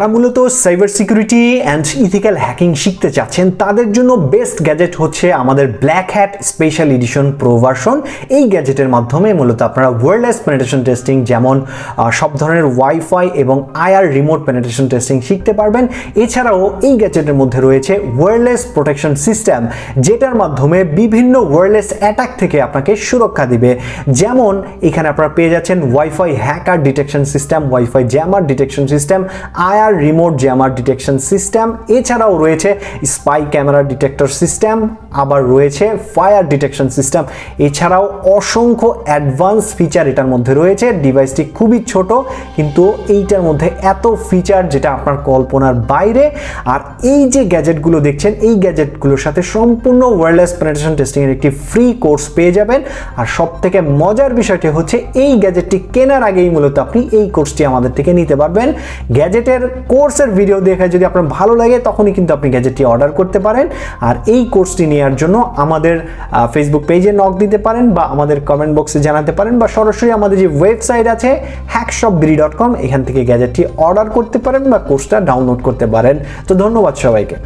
যারা মূলত cyber security and ethical hacking শিখতে চাচ্ছেন, তাদের জন্য বেস্ট গ্যাজেট হচ্ছে আমাদের black hat special edition pro version এই গ্যাজেটের মাধ্যমে মূলত আপনারা ওয়ারলেস পেনিট্রেশন টেস্টিং যেমন সব ধরনের ওয়াইফাই এবং আইআর রিমোট পেনিট্রেশন টেস্টিং শিখতে পারবেন। এছাড়াও এই গ্যাজেটের মধ্যে রয়েছে ওয়ারলেস প্রোটেকশন সিস্টেম যেটার মাধ্যমে বিভিন্ন ওয়ারলেস অ্যাটাক থেকে আপনাকে সুরক্ষা দিবে। যেমন, এখানে আপনারা পেয়ে যাচ্ছেন wifi hacker detection system wifi jammer detection system IR remote jammer detection system এছাড়াও রয়েছে স্পাই ক্যামেরা ডিটেক্টর সিস্টেম আবার রয়েছে ফায়ার ডিটেকশন সিস্টেম এছাড়াও অসংখ্য অ্যাডভান্স ফিচার এটার মধ্যে রয়েছে। ডিভাইসটি খুবই ছোট, কিন্তু এইটার মধ্যে এত ফিচার যেটা আপনার কল্পনার বাইরে। আর এই যে গ্যাজেটগুলো দেখছেন, এই গ্যাজেটগুলোর সাথে সম্পূর্ণ ওয়্যারলেস পেনিট্রেশন টেস্টিংয়ের একটি ফ্রি কোর্স পেয়ে যাবেন। আর সব থেকে মজার বিষয়টি হচ্ছে, এই গ্যাজেটটি কেনার আগেই মূলত আপনি এই কোর্সটি আমাদের থেকে নিতে পারবেন। গ্যাজেটের কোর্সের ভিডিও দেখে যদি আপনার ভালো লাগে, তখনই কিন্তু আপনি গ্যাজেটটি অর্ডার করতে পারেন। আর এই কোর্সটি নেওয়ার জন্য আমাদের ফেসবুক পেজে নক দিতে পারেন বা আমাদের কমেন্ট বক্সে জানাতে পারেন বা সরাসরি আমাদের যে ওয়েবসাইট আছে হ্যাকশপবিডি ডট কম এখান থেকে গ্যাজেটটি অর্ডার করতে পারেন বা কোর্সটা ডাউনলোড করতে পারেন। তো ধন্যবাদ সবাইকে।